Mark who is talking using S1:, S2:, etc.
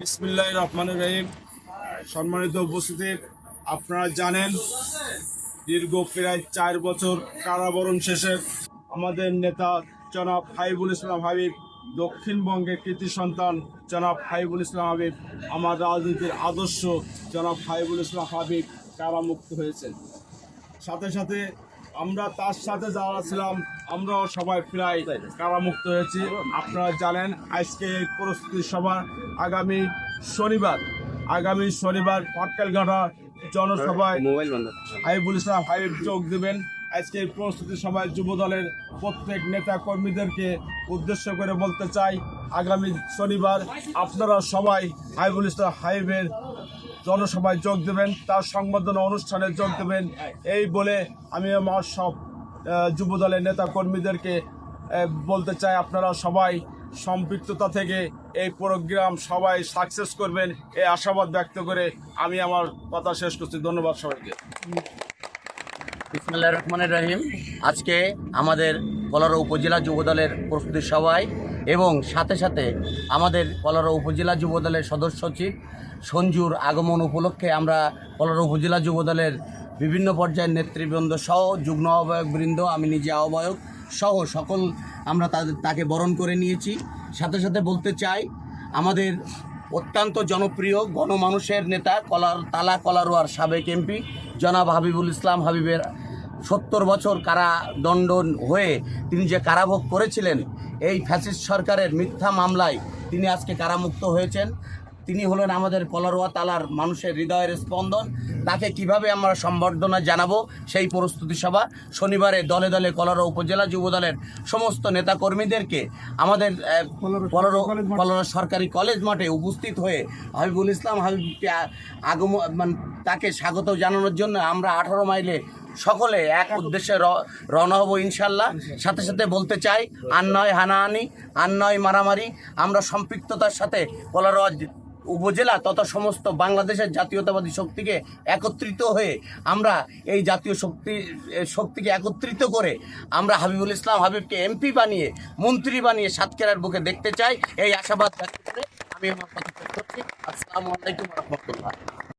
S1: বিসমিল্লাহ রহমান রহিম। সম্মানিত উপস্থিতি আপনারা জানেন দীর্ঘ প্রায় চার বছর কারাবরণ শেষে আমাদের নেতা জনাব হাইবুল ইসলাম হাবিব, দক্ষিণবঙ্গের কৃতি সন্তান জনাব হাইবুল ইসলাম হাবিব, আমার রাজনীতির আদর্শ জনাব হাইবুল ইসলাম হাবিব কারামুক্ত হয়েছেন। সাথে সাথে আমরা তার সাথে যারা ছিলাম আমরাও সবাই প্রায় কারামুক্ত হয়েছি। আপনারা জানেন আজকে এই প্রস্তুতি সভা আগামী শনিবার। আগামী শনিবার পাটকেলঘাটা জনসভায়
S2: মোবাইল
S1: হাইবুল ইসলাম হাইব যোগ দেবেন। আজকে এই প্রস্তুতি সভায় যুব দলের প্রত্যেক নেতা কর্মীদেরকে উদ্দেশ্য করে বলতে চাই আগামী শনিবার আপনারা সবাই হাইবুল ইসলাম হাইবের জনসভায় যোগ দেবেন তার সংবর্ধনা অনুষ্ঠানে যোগ দেবেন। এই বলে আমি আমার সব আহ, যুব দলের নেতা কর্মীদেরকে বলতে চাই আপনারা সবাই সম্পৃক্ততা থেকে এই প্রোগ্রাম সবাই সাকসেস করবেন এই আশাবাদ ব্যক্ত করে আমি আমার কথা শেষ করছি। ধন্যবাদ সবাইকে।
S2: বিসমুল্লাহ রহমানের রহিম। আজকে আমাদের কলারা উপজেলা যুবদলের প্রস্তুতি সভায় এবং সাথে সাথে আমাদের কলারা উপজেলা যুবদলের সদস্য সচিব সঞ্জুর আগমন উপলক্ষে আমরা কলারা উপজেলা যুবদলের বিভিন্ন পর্যায়ের নেতৃবৃন্দ সহ যুগ্ম আহ্বায়ক বৃন্দ, আমি নিজে আহ্বায়ক সহ সকল আমরা তাদের তাকে বরণ করে নিয়েছি। সাথে সাথে বলতে চাই, আমাদের অত্যন্ত জনপ্রিয় গণমানুষের নেতা কলার, তালা কলারোয়ার সাবেক এমপি জনাব হাবিবুল ইসলাম হাবিবের সত্তর বছর কারাদণ্ড হয়ে তিনি যে কারাভোগ করেছিলেন এই ফ্যাসিস্ট সরকারের মিথ্যা মামলায় তিনি আজকে কারামুক্ত হয়েছেন। তিনি হলেন আমাদের কলারোয়া তালার মানুষের হৃদয়ের স্পন্দন। তাকে কীভাবে আমরা সম্বর্ধনা জানাব সেই প্রস্তুতি সভা শনিবারে দলে দলে কলারো উপজেলা যুব দলের সমস্ত নেতাকর্মীদেরকে আমাদের কলারো কলারো সরকারি কলেজ মাঠে। উপস্থিত হয়ে হাবিবুল ইসলাম হাবিবকে আগম মানে তাকে স্বাগত জানানোর জন্য আমরা আঠারো মাইলে সকলে এক উদ্দেশ্যে রওনা হব ইনশাল্লাহ সাথে সাথে বলতে চাই আর নয় হানাহানি আর নয় মারামারি। আমরা সম্পৃক্ততার সাথে কলারোয়া উপজেলা তথা সমস্ত বাংলাদেশের জাতীয়তাবাদী শক্তিকে একত্রিত হয়ে আমরা এই জাতীয় শক্তি শক্তিকে একত্রিত করে আমরা হাবিবুল ইসলাম হাবিবকে এমপি বানিয়ে মন্ত্রী বানিয়ে সাতক্ষীরার বুকে দেখতে চাই। এই আশাবাদ ব্যক্ত করে আমি আমার কথা করছি। আসসালামু আলাইকুম রহমতুল্লাহ।